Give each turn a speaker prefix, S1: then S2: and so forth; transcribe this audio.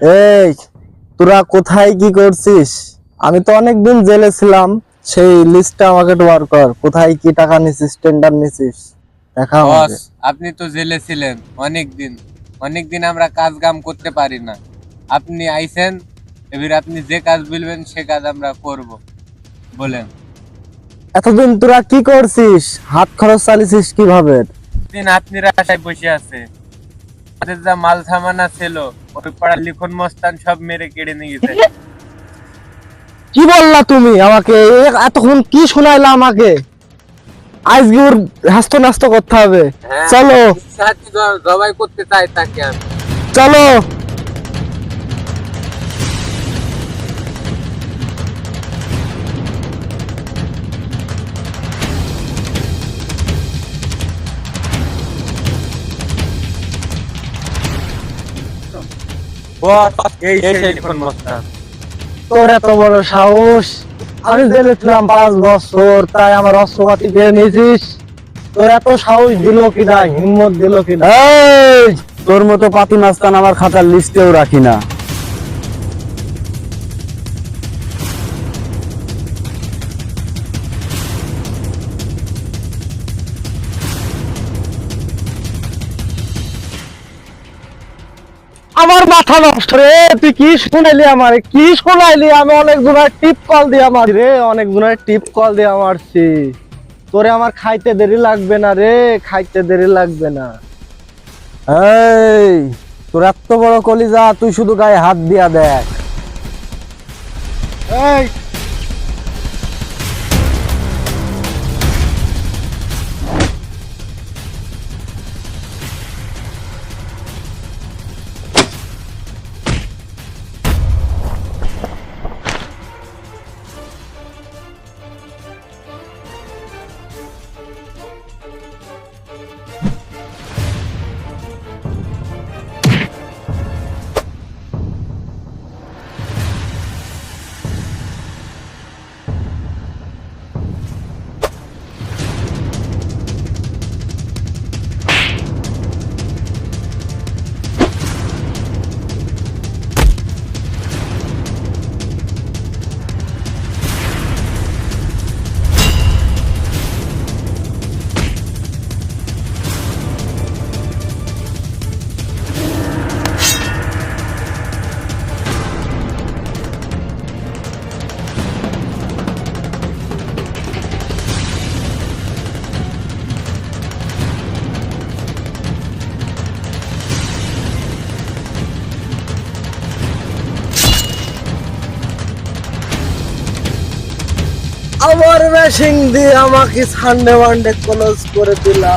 S1: এই তোরা কোথায় কি করছিস? আমি তো অনেকদিন জেলে ছিলাম সেই লিস্টটা আমাকে বার কর কোথায় কি টাকা নিছিস টেন্ডার নিছিস? দেখা
S2: বস আপনি তো জেলে ছিলেন অনেক দিন অনেক দিন আমরা কাজ কাম করতে পারি না। আপনি আইছেন এবার আপনি যে কাজ বলবেন সে কাজ আমরা করব। বলেন।
S1: এতদিন তোরা কি করছিস? হাত খরচ চালিয়েছিস কীভাবে?
S2: দিন আপনি রাস্তায় বসে আছে। আমাদের যা মাল সামানা ছিল ওই পাড়ার লিখন মস্তান সব মেরে কেড়ে নিয়ে গেছে।
S1: কি বললা তুমি আমাকে? এতক্ষণ কি শোনাইলা আমাকে? আজকে ওর হাস্ত নাস্ত করতে হবে।
S2: হ্যাঁ।
S1: চলো।
S2: সাথে জবাই করতে চাই তাকে আমি।
S1: চলো।
S2: বস এই সেই
S1: তোর এত বড় সাহস? আমি জেলে ছিলাম পাঁচ বছর তাই আমার অস্ত্রপাতি পেয়ে নিয়েছিস। তোর এত সাহস দিল কিনা হিম্মত দিল কিনা তোর মতো পাতি মাস্তান আমার খাতার লিস্টেও রাখি না। আমার মাথা নষ্ট রে তুই কি শুনাইলি আমার? কি শুনাইলি? আমি অনেক জনের টিপ কল দিয়ে আমার রে অনেক জনের টিপ কল দিয়ে মারছি তোরে আমার খাইতে দেরি লাগবে না রে খাইতে দেরি লাগবে না। এই তোর এত বড় কলিজা তুই শুধু গায়ে হাত দিয়া দেখ। এই আমার মেশিন দিয়ে আমাকে সানডে ওয়ানডে ক্লোজ করে দিলা।